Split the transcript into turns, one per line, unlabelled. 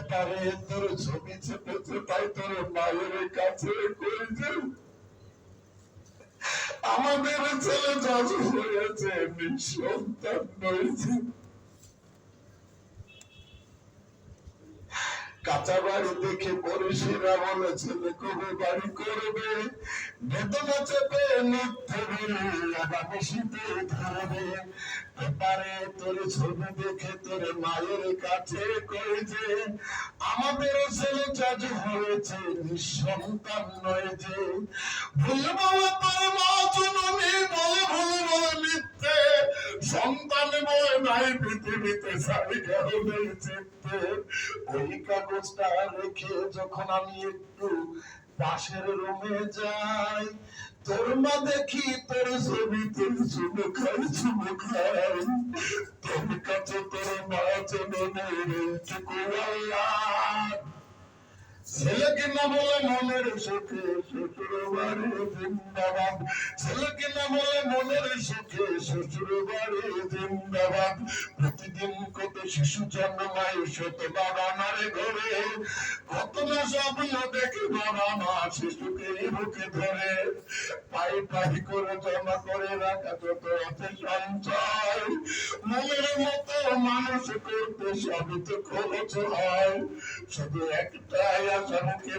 পেপারে তোর ছবি চেপেছে তাই তোর মায়ের কাছে করেছে আমাদের ছেলে যত হয়েছে, নিঃসন্তান হয়েছে। কাঁচা বাড়ি দেখে পরিষেরা বলে কবে বাড়ি করবে। বেদনা চেপে ধরবে। পেপারে তোর ছবি দেখে তোর মায়ের কাছে কয়েছে আমাদের ছেলে চাজ হয়েছে, নিঃসন্তান নয় যে। ভুল নাই পৃথিবীতে ওই কাগজটা রেখে যখন আমি একটু পাশের রুমে যাই তোর মা দেখি তোর ছবিতে চুমু খাই চুমু খাই তোর কাছে তোর মা রে এইটুকু আল্লাহ না না প্রতিদিন কত শিশু জন্মায় শত বাবা মারে ঘরে। কত না স্বপ্ন দেখে বাবা মা শিশুকে বুকে ধরে। পাই পাই করে জমা করে রাখা যত সঞ্চয়। মনের মতো মানুষ করতে সবই তো খরচ হয়। শুধু একটাই আশা মুখে